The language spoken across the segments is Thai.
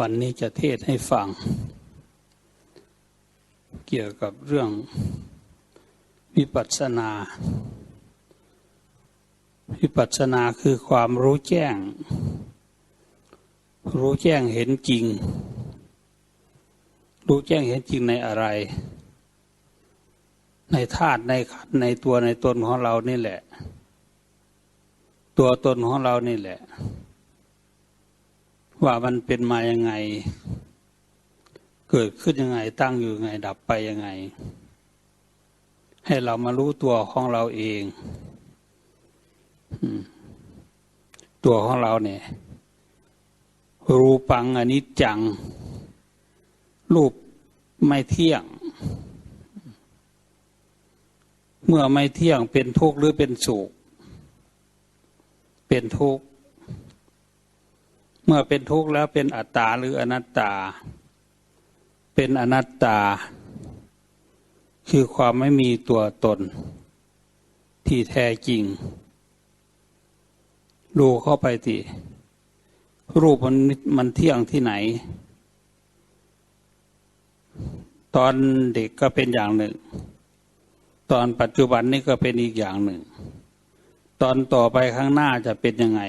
วันนี้จะเทศให้ฟัง เกี่ยวกับเรื่องวิปัสสนา วิปัสสนาคือความรู้แจ้ง รู้แจ้งเห็นจริง รู้แจ้งเห็นจริงในอะไร ในธาตุในขันในตัวในตนของเรานี่แหละ ตัวตนของเรานี่แหละ ว่ามันเป็นมายังไง เกิดขึ้นยังไง ตั้งอยู่ยังไง ดับไปยังไง ให้เรามารู้ตัวของเราเองตัวของเราเนี่ย รูปังอนิจจัง รูปไม่เที่ยง เมื่อไม่เที่ยงเป็นทุกข์หรือเป็นสุข เป็นทุกข์ เมื่อเป็นทุกข์แล้วเป็นอัตตาหรืออนัตตา เป็นอนัตตา คือความไม่มีตัวตน ที่แท้จริง ดูเข้าไปทีรูปมันมันเที่ยงที่ไหน ตอนเด็กก็เป็นอย่างหนึ่ง ตอนปัจจุบันนี่ก็เป็นอีกอย่างหนึ่ง ตอนต่อไปข้างหน้าจะเป็นยังไง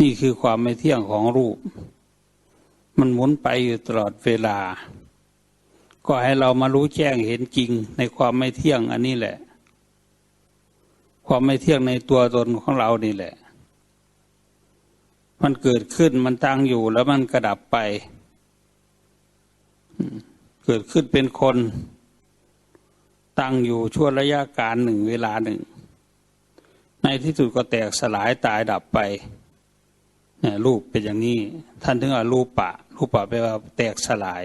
นี่คือความไม่เที่ยงของรูป มันหมุนไปอยู่ตลอดเวลา ก็ให้เรามารู้แจ้งเห็นจริงในความไม่เที่ยงอันนี้แหละ ความไม่เที่ยงในตัวตนของเรานี่แหละ มันเกิดขึ้นมันตั้งอยู่แล้วมันกระดับไป เกิดขึ้นเป็นคน ตั้งอยู่ชั่วระยะการหนึ่งเวลาหนึ่ง ในที่สุดก็แตกสลายตายดับไป รูปเป็นอย่างนี้ ท่านถึงว่ารูปปะ รูปปะแปลว่าแตกสลาย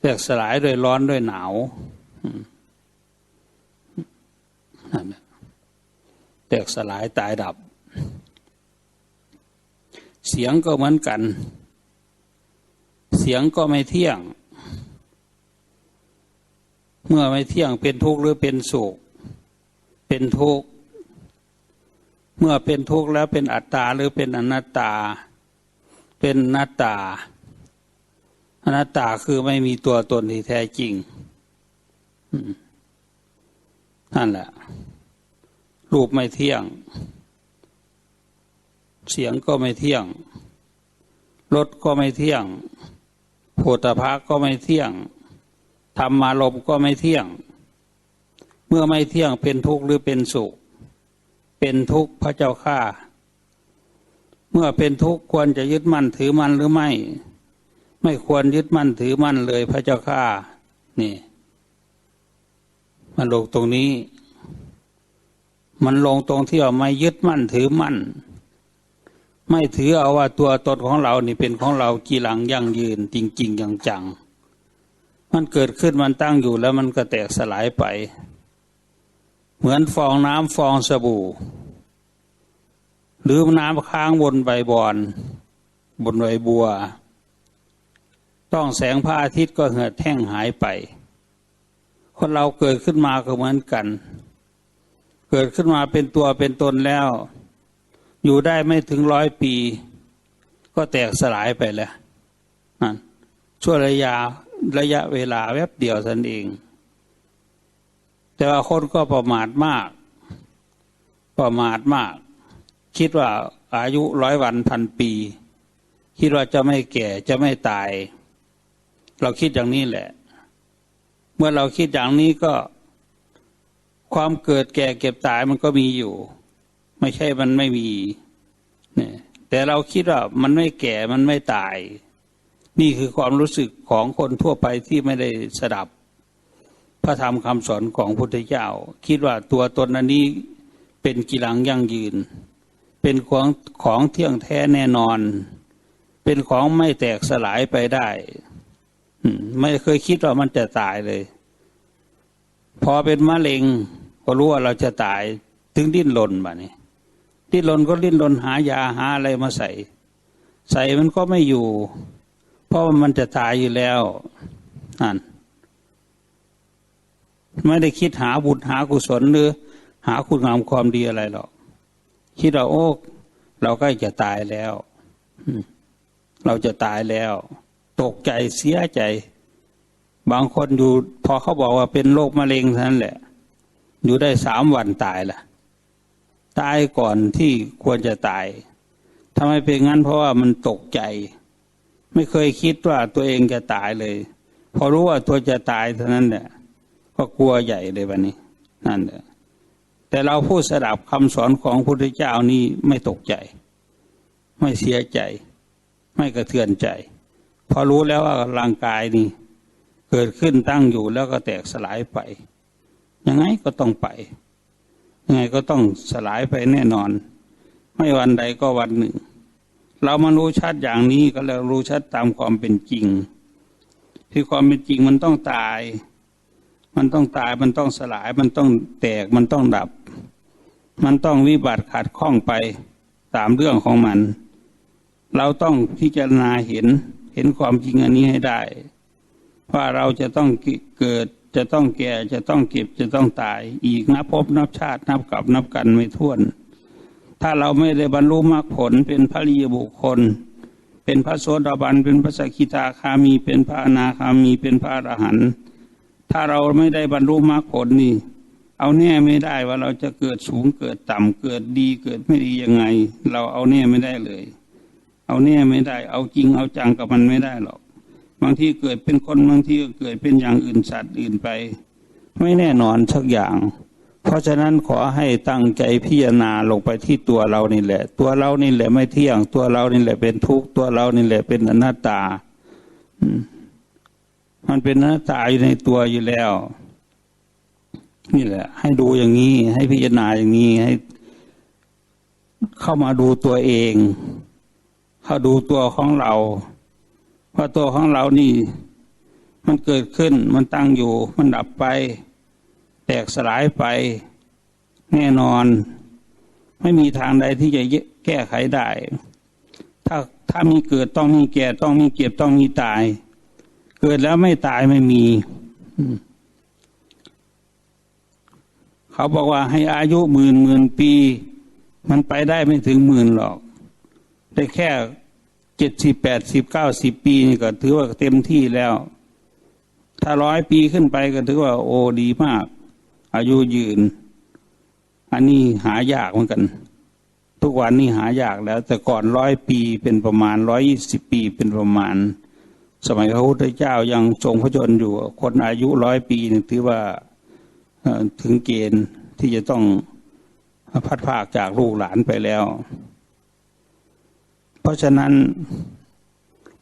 แตกสลายด้วยร้อนด้วยหนาวแตกสลายตายดับ เสียงก็เหมือนกัน เสียงก็ไม่เที่ยง เมื่อไม่เที่ยงเป็นทุกข์หรือเป็นสุขเป็นทุกข์ เมื่อเป็นทุกข์แล้วเป็นอัตตาหรือเป็นอนัตตา เป็นนัตตา อนัตตาคือไม่มีตัวตนที่แท้จริงนั่นแหละ รูปไม่เที่ยง เสียงก็ไม่เที่ยง รถก็ไม่เที่ยงโผฏฐะก็ไม่เที่ยงธรรมารมก็ไม่เที่ยง เมื่อไม่เที่ยงเป็นทุกข์หรือเป็นสุข เป็นทุกข์พระเจ้าข้าเมื่อเป็นทุกข์ควรจะยึดมั่นถือมั่นหรือไม่ ไม่ควรยึดมั่นถือมั่นเลยพระเจ้าข้านี่ มันลงตรงนี้ มันลงตรงที่ว่าไม่ยึดมั่นถือมั่น ไม่ถือเอาว่าตัวตนของเรานี่เป็นของเรากีหลังยั่งยืน จริงๆอย่างจังมันเกิดขึ้นมันตั้งอยู่แล้วมันก็แตกสลายไป เหมือนฟองน้ำฟองสบู่ หรือน้ำค้างบนใบบอน บนใบบัว ต้องแสงพระอาทิตย์ก็เหือดแห้งหายไป คนเราเกิดขึ้นมาก็เหมือนกัน เกิดขึ้นมาเป็นตัวเป็นตนแล้ว อยู่ได้ไม่ถึงร้อยปี ก็แตกสลายไปแล้วนั่นช่วงระยะระยะเวลาแวบเดียวท่านเอง แต่ว่าคนก็ประมาทมาก ประมาทมาก คิดว่าอายุร้อยวันพันปี คิดว่าจะไม่แก่จะไม่ตาย เราคิดอย่างนี้แหละ เมื่อเราคิดอย่างนี้ก็ ความเกิดแก่เก็บตายมันก็มีอยู่ ไม่ใช่มันไม่มีเนี่ยแต่เราคิดว่ามันไม่แก่มันไม่ตาย นี่คือความรู้สึกของคนทั่วไปที่ไม่ได้สดับ พระธรรมคำสอนของพุทธเจ้า คิดว่าตัวตนอันนี้เป็นกิลังยั่งยืน เป็นของของเที่ยงแท้แน่นอน เป็นของไม่แตกสลายไปได้ไม่เคยคิดว่ามันจะตายเลย พอเป็นมะเร็งก็รู้ว่าเราจะตาย ถึงดิ้นรนมาเนี่ยดิ้นรนก็ดิ้นรนหายาหาอะไรมาใส่ ใส่มันก็ไม่อยู่ เพราะมันจะตายอยู่แล้วนั่น ไม่ได้คิดหาบุญหากุศลหรือ หาคุณงามความดีอะไรหรอก คิดว่าโอ้เราใกล้จะตายแล้ว เราจะตายแล้ว ตกใจเสียใจ บางคนอยู่ พอเขาบอกว่าเป็นโรคมะเร็งท่านั้นแหละ อยู่ได้สามวันตายละตายก่อนที่ควรจะตายทำไมเป็นงั้นเพราะว่ามันตกใจ ไม่เคยคิดว่าตัวเองจะตายเลย พอรู้ว่าตัวจะตายเท่านั้นแหละ ก็กลัวใหญ่เลยวันนี้ นั่นแหละแต่เราผู้สดับคำสอนของพระพุทธเจ้านี่ไม่ตกใจ ไม่เสียใจ ไม่กระเทือนใจ พอรู้แล้วว่าร่างกายนี่เกิดขึ้นตั้งอยู่แล้วก็แตกสลายไป ยังไงก็ต้องไป ยังไงก็ต้องสลายไปแน่นอน ไม่วันใดก็วันหนึ่ง เรามารู้ชัดอย่างนี้ก็แล้วรู้ชัดตามความเป็นจริง ที่ความเป็นจริงมันต้องตาย มันต้องตายมันต้องสลาย มันต้องแตกมันต้องดับ มันต้องวิบัติขาดข้องไปตามเรื่องของมัน เราต้องพิจารณาเห็นเห็นความจริงอันนี้ให้ได้ ว่าเราจะต้องเกิดจะต้องแก่จะต้องเก็บจะต้องตาย อีกนับพบนับชาตินับกับนับกันไม่ถ้วน ถ้าเราไม่ได้บรรลุมรรคผลเป็นพระริยบุคคล เป็นพระโสดาบันเป็นพระสกิทาคามีเป็นพระอนาคามีเป็นพระอรหันต์ ถ้าเราไม่ได้บรรลุมรรคผลนี่ เอาแน่ไม่ได้ว่าเราจะเกิดสูงเกิดต่ำเกิดดีเกิดไม่ดียังไง เราเอาแน่ไม่ได้เลย เอาแน่ไม่ได้ เอาจริงเอาจังกับมันไม่ได้หรอก บางทีเกิดเป็นคนบางทีก็เกิดเป็นอย่างอื่นสัตว์อื่นไป ไม่แน่นอนสักอย่าง เพราะฉะนั้นขอให้ตั้งใจพิจารณาลงไปที่ตัวเรานี่แหละ ตัวเรานี่แหละไม่เที่ยง ตัวเรานี่แหละเป็นทุกข์ตัวเรานี่แหละเป็นอนัตตา อืม มันเป็นอนัตตาอยู่ในตัวอยู่แล้ว นี่แหละ ให้ดูอย่างนี้ ให้พิจารณาอย่างนี้ให้ เข้ามาดูตัวเอง เข้าดูตัวของเราว่าตัวของเรานี่ มันเกิดขึ้น มันตั้งอยู่ มันดับไป แตกสลายไป แน่นอน ไม่มีทางใดที่จะแก้ไขได้ ถ้าถ้ามีเกิดต้องมีแก่ต้องมีเก็บต้องมีตาย เกิดแล้วไม่ตายไม่มี เขาบอกว่าให้อายุหมื่นหมื่นปี มันไปได้ไม่ถึงหมื่นหรอก ได้แค่เจ็ดสิบแปดสิบเก้าสิบปีนี่ก็ถือว่าเต็มที่แล้ว ถ้าร้อยปีขึ้นไปก็ถือว่า โอ้ดีมาก อายุยืน อันนี้หายากเหมือนกัน ทุกวันนี้หายากแล้ว แต่ก่อนร้อยปีเป็นประมาณร้อยยี่สิบปีเป็นประมาณ สมัยพระพุทธเจ้ายังทรงพระชนอยู่ คนอายุร้อยปีนี่ถือว่าถึงเกณฑ์ที่จะต้องพัดภาคจากลูกหลานไปแล้ว เพราะฉะนั้น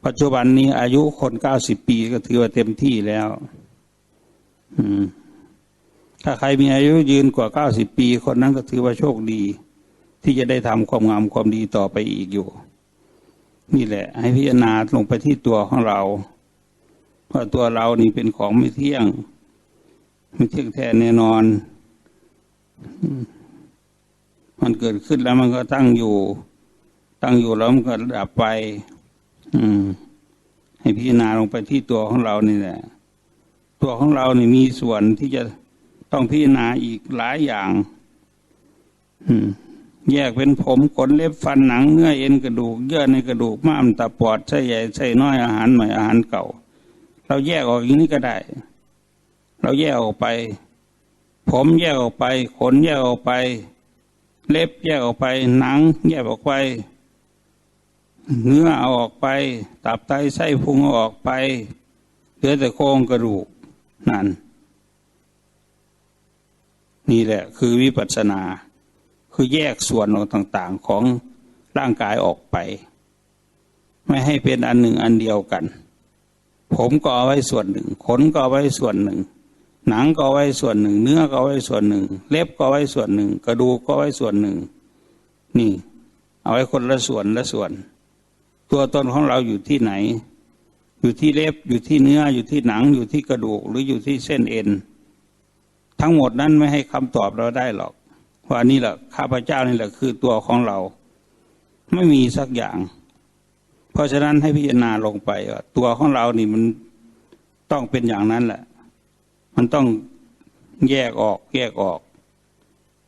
ปัจจุบันนี้อายุคนเก้าสิบปีก็ถือว่าเต็มที่แล้วถ้าใครมีอายุยืนกว่าเก้าสิบปี คนนั้นก็ถือว่าโชคดี ที่จะได้ทำความงามความดีต่อไปอีกอยู่ นี่แหละ ให้พิจารณาลงไปที่ตัวของเรา เพราะตัวเรานี่เป็นของไม่เที่ยง ไม่เที่ยงแท้แน่นอน มันเกิดขึ้นแล้วมันก็ตั้งอยู่ ตั้งอยู่แล้วมันก็ดับไป อืม ให้พิจารณาลงไปที่ตัวของเรานี่แหละ ตัวของเรานี่มีส่วนที่จะต้องพิจารณาอีกหลายอย่าง อืม แยกเป็นผมขนเล็บฟันหนังเนื้อเอ็นกระดูก เยื่อในกระดูกม้ามตาปอดไส้ใหญ่ไส้น้อยอาหารใหม่อาหารเก่า เราแยกออกอย่างนี้ก็ได้ เราแยกออกไป ผมแยกออกไป ขนแยกออกไป เล็บแยกออกไป หนัง แยกออกไป เนื้อเอาออกไป ตับไตไส้พุงเอาออกไปเหลือแต่โครงกระดูกนั่นนี่แหละคือวิปัสสนา คือแยกส่วนต่างๆของร่างกายออกไป ไม่ให้เป็นอันหนึ่งอันเดียวกัน ผมก็เอาไว้ส่วนหนึ่ง ขนก็เอาไว้ส่วนหนึ่ง หนังก็เอาไว้ส่วนหนึ่ง เนื้อก็เอาไว้ส่วนหนึ่ง เล็บก็เอาไว้ส่วนหนึ่ง กระดูกก็เอาไว้ส่วนหนึ่ง นี่ เอาไว้คนละส่วนละส่วน ตัวตนของเราอยู่ที่ไหน อยู่ที่เล็บอยู่ที่เนื้ออยู่ที่หนังอยู่ที่กระดูกหรืออยู่ที่เส้นเอ็นทั้งหมดนั้นไม่ให้คำตอบเราได้หรอก ว่านี่แหละข้าพเจ้านี่แหละคือตัวของเรา ไม่มีสักอย่าง เพราะฉะนั้นให้พิจารณาลงไปว่าตัวของเรานี่มันต้องเป็นอย่างนั้นแหละ มันต้องแยกออก แยกออก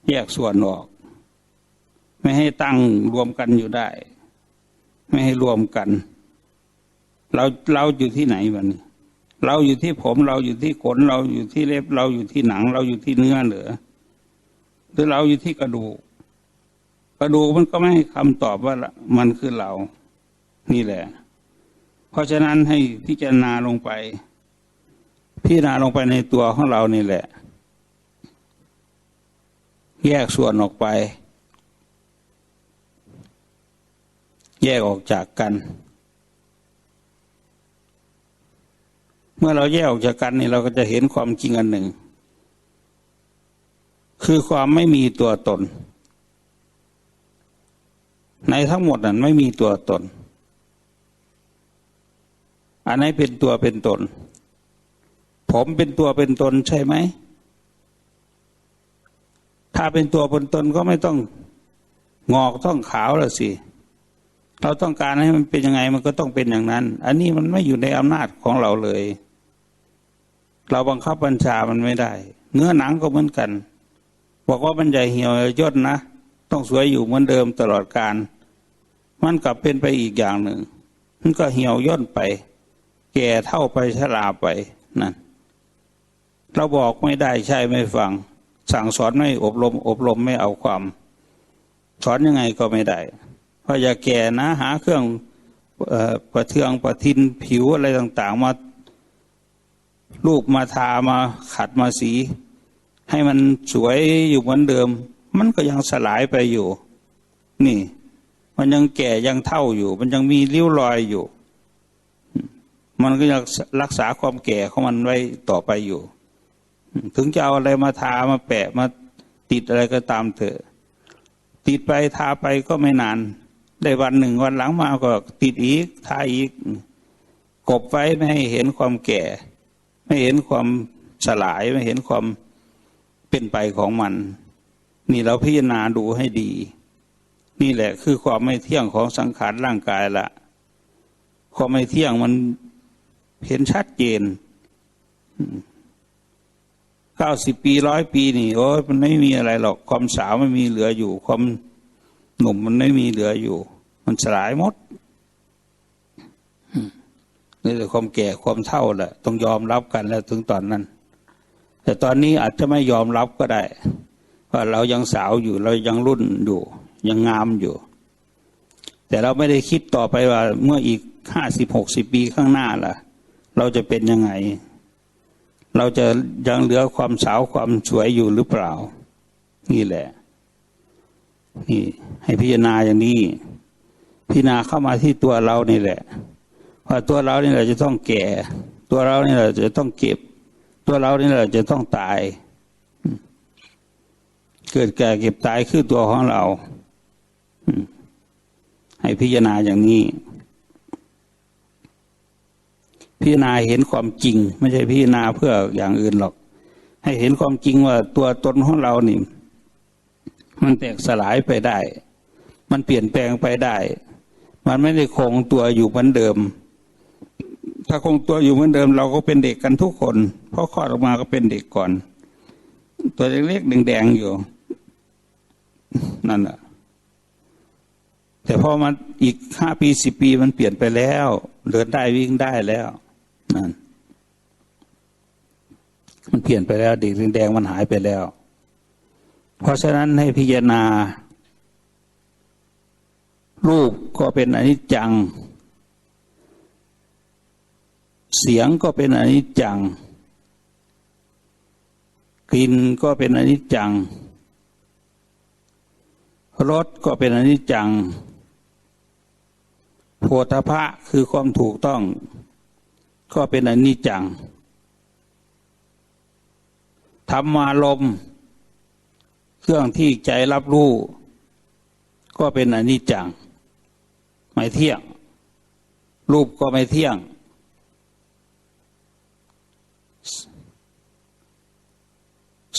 แยกส่วนออก ไม่ให้ตั้งรวมกันอยู่ได้ ไม่ให้รวมกัน เราเราอยู่ที่ไหนวันนี้เราอยู่ที่ผมเราอยู่ที่ขนเราอยู่ที่เล็บเราอยู่ที่หนัง เราอยู่ที่เนื้อเหรือ หรือเราอยู่ที่กระดูก กระดูกมันก็ไม่ให้คำตอบว่ามันคือเรา นี่แหละ เพราะฉะนั้นให้พิจารณาลงไป พิจารณาลงไปในตัวของเรานี่แหละ แยกส่วนออกไป แยกออกจากกัน เมื่อเราแยกออกจากกันนี่เราก็จะเห็นความจริงอันหนึ่ง คือความไม่มีตัวตน ในทั้งหมดนั้นไม่มีตัวตน อันไหนเป็นตัวเป็นตน ผมเป็นตัวเป็นตนใช่ไหม ถ้าเป็นตัวเป็นตนก็ไม่ต้องงอกต้องขาวแล้วสิเราต้องการให้มันเป็นยังไงมันก็ต้องเป็นอย่างนั้น อันนี้มันไม่อยู่ในอำนาจของเราเลย เราบังคับบัญชามันไม่ได้ เนื้อหนังก็เหมือนกัน บอกว่ามันใหญ่เหี่ยวย่นนะ ต้องสวยอยู่เหมือนเดิมตลอดการ มันกลับเป็นไปอีกอย่างหนึ่ง มันก็เหี่ยวย่นไป แก่เท่าไปชราไปนั่นเราบอกไม่ได้ใช่ไม่ฟัง สั่งสอนไม่อบรม อบรมไม่เอาความ สอนยังไงก็ไม่ได้เพราะอย่าแก่นะ หาเครื่องอประเทืองประทินผิวอะไรต่าง ๆ มาลูกมาทามาขัดมาสี ให้มันสวยอยู่เหมือนเดิม มันก็ยังสลายไปอยู่ นี่ มันยังแก่ยังเท่าอยู่ มันยังมีริ้วรอยอยู่ มันก็ยังรักษาความแก่ของมันไว้ต่อไปอยู่ ถึงจะเอาอะไรมาทามาแปะมาติดอะไรก็ตามเถอะ ติดไปทาไปก็ไม่นาน ได้วันหนึ่งวันหลังมาก็ติดอีกทาอีก กบไว้ไม่ให้เห็นความแก่ ไม่เห็นความสลายไม่เห็นความ เป็นไปของมัน นี่เราพิจารณาดูให้ดี นี่แหละคือความไม่เที่ยงของสังขารร่างกายละความไม่เที่ยงมันเห็นชัดเจนเก้าสิบปีร้อยปีนี่โอ้ยมันไม่มีอะไรหรอก ความสาวไม่มีเหลืออยู่ ความหนุ่มมันไม่มีเหลืออยู่ มันสลายหมดนี่แหละความแก่ความเท่าแหละต้องยอมรับกันแล้วถึงตอนนั้น แต่ตอนนี้อาจจะไม่ยอมรับก็ได้ว่าเรายังสาวอยู่เรายังรุ่นอยู่ ยังงามอยู่ แต่เราไม่ได้คิดต่อไปว่าเมื่ออีกห้าสิบหกสิบปีข้างหน้าล่ะ เราจะเป็นยังไง เราจะยังเหลือความสาวความสวยอยู่หรือเปล่า นี่แหละ นี่ ให้พิจารณาอย่างนี้ พิจารณาเข้ามาที่ตัวเรานี่แหละว่าตัวเรานี่แหละจะต้องแก่ ตัวเรานี่แหละจะต้องเก็บ ตัวเรานี่แหละจะต้องตาย เกิดแก่เก็บตายคือตัวของเรา ให้พิจารณาอย่างนี้ พิจารณาเห็นความจริง ไม่ใช่พิจารณาเพื่ออย่างอื่นหรอก ให้เห็นความจริงว่าตัวตนของเรานี่มันแตกสลายไปได้ มันเปลี่ยนแปลงไปได้ มันไม่ได้คงตัวอยู่เหมือนเดิม ถ้าคงตัวอยู่เหมือนเดิม เราก็เป็นเด็กกันทุกคน เพราะคลอดออกมาก็เป็นเด็กก่อน ตัวเล็กๆแดงๆอยู่ นั่นแหละแต่พอมันอีกห้าปีสิบปีมันเปลี่ยนไปแล้วเดินได้วิ่งได้แล้วนั่นมันเปลี่ยนไปแล้วเด็กแดงๆมันหายไปแล้ว เพราะฉะนั้นให้พิจารณา รูปก็เป็นอนิจจัง เสียงก็เป็นอนิจจัง กลิ่นก็เป็นอนิจจัง รสก็เป็นอนิจจังโพธพะคือความถูกต้อง ก็เป็นอนิจจัง ธรรมารมเครื่องที่ใจรับรู้ ก็เป็นอนิจจัง ไม่เที่ยง รูปก็ไม่เที่ยง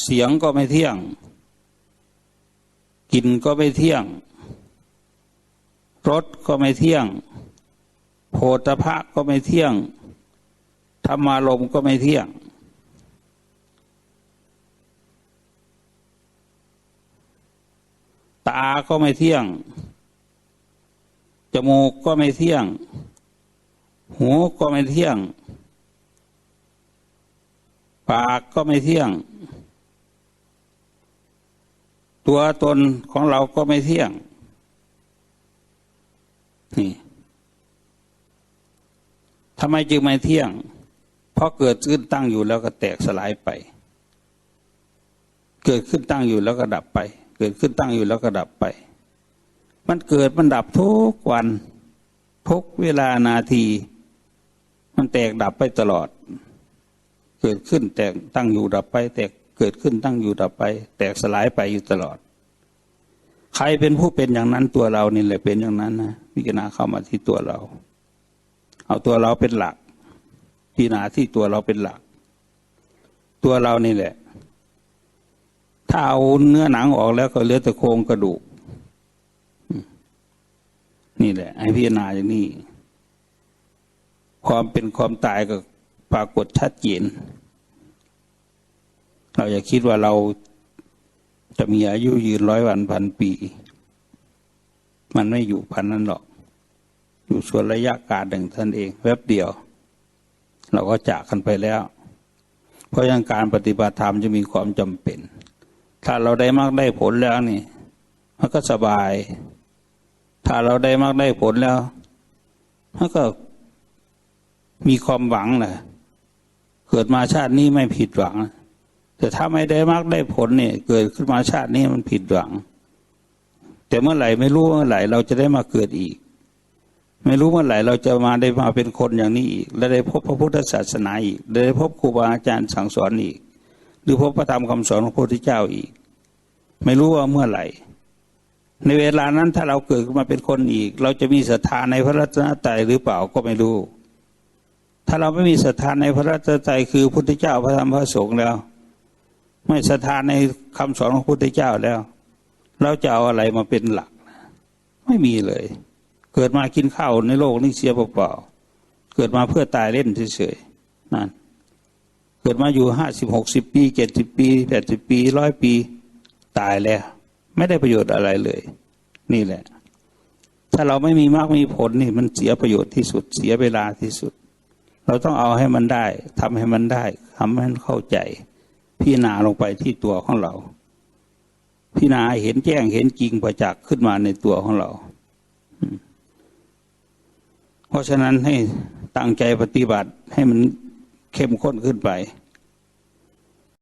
เสียงก็ไม่เที่ยง กินก็ไม่เที่ยง รสก็ไม่เที่ยง โพธพะก็ไม่เที่ยง ธรรมารมก็ไม่เที่ยง ตาก็ไม่เที่ยง จมูกก็ไม่เที่ยง หูก็ไม่เที่ยง ปากก็ไม่เที่ยง ตัวตนของเราก็ไม่เที่ยง นี่ทำไมจึงไม่เที่ยง เพราะเกิดขึ้นตั้งอยู่แล้วก็แตกสลายไป เกิดขึ้นตั้งอยู่แล้วก็ดับไป เกิดขึ้นตั้งอยู่แล้วก็ดับไป มันเกิดมันดับทุกวัน ทุกเวลานาที มันแตกดับไปตลอด เกิดขึ้นแตกตั้งอยู่ดับไป แตก เกิดขึ้นตั้งอยู่ดับไป แตกสลายไปอยู่ตลอด ใครเป็นผู้เป็นอย่างนั้นตัวเรานี่แหละเป็นอย่างนั้นนะพิจารณาเข้ามาที่ตัวเรา เอาตัวเราเป็นหลัก พิจารณาที่ตัวเราเป็นหลัก ตัวเรานี่แหละ ถ้าเอาเนื้อหนังออกแล้วก็เหลือแต่โครงกระดูกนี่แหละให้พิจารณาอย่างนี้ ความเป็นความตายก็ปรากฏชัดเจน เราอย่าคิดว่าเราจะมีอายุยืนร้อยวันพันปี มันไม่อยู่พันนั้นหรอก อยู่ส่วนระยะการหนึ่งท่านเองแวบเดียว เราก็จากกันไปแล้ว เพราะยังการปฏิบัติธรรมจะมีความจำเป็น ถ้าเราได้มากได้ผลแล้วนี่มันก็สบาย ถ้าเราได้มากได้ผลแล้วมันก็มีความหวังแหละเกิดมาชาตินี้ไม่ผิดหวัง แต่ถ้าไม่ได้มากได้ผลเนี่ย เกิดขึ้นมาชาตินี้มันผิดหวัง แต่เมื่อไหร่ไม่รู้เมื่อไหร่เราจะได้มาเกิดอีก ไม่รู้เมื่อไหร่เราจะมาได้มาเป็นคนอย่างนี้อีก และได้พบพระพุทธศาสนาอีกได้พบครูบาอาจารย์สั่งสอนอีก หรือพบพระธรรมคำสอนของพระพุทธเจ้าอีก ไม่รู้ว่าเมื่อไหร่ ในเวลานั้นถ้าเราเกิดขึ้นมาเป็นคนอีก เราจะมีศรัทธาในพระรัตนตรัยหรือเปล่าก็ไม่รู้ ถ้าเราไม่มีศรัทธาในพระรัตนตรัยคือพุทธเจ้าพระธรรมพระสงฆ์แล้ว ไม่ศรัทธาในคำสอนของพระพุทธเจ้าแล้ว เราจะเอาอะไรมาเป็นหลัก ไม่มีเลย เกิดมากินข้าวในโลกนี้เสียเปล่าๆเกิดมาเพื่อตายเล่นเฉยๆนั่นเกิดมาอยู่ห้าสิบหกสิบปีเจ็ดสิบปีแปดสิบปีร้อยปีตายแล้ว ไม่ได้ประโยชน์อะไรเลย นี่แหละ ถ้าเราไม่มีมากมีผลนี่ มันเสียประโยชน์ที่สุดเสียเวลาที่สุด เราต้องเอาให้มันได้ทำให้มันได้ทำให้มันเข้าใจ พิจารณาลงไปที่ตัวของเรา พิจารณาเห็นแจ้งเห็นจริงประจักษ์ขึ้นมาในตัวของเรา เพราะฉะนั้นให้ตั้งใจปฏิบัติให้มันเข้มข้นขึ้นไป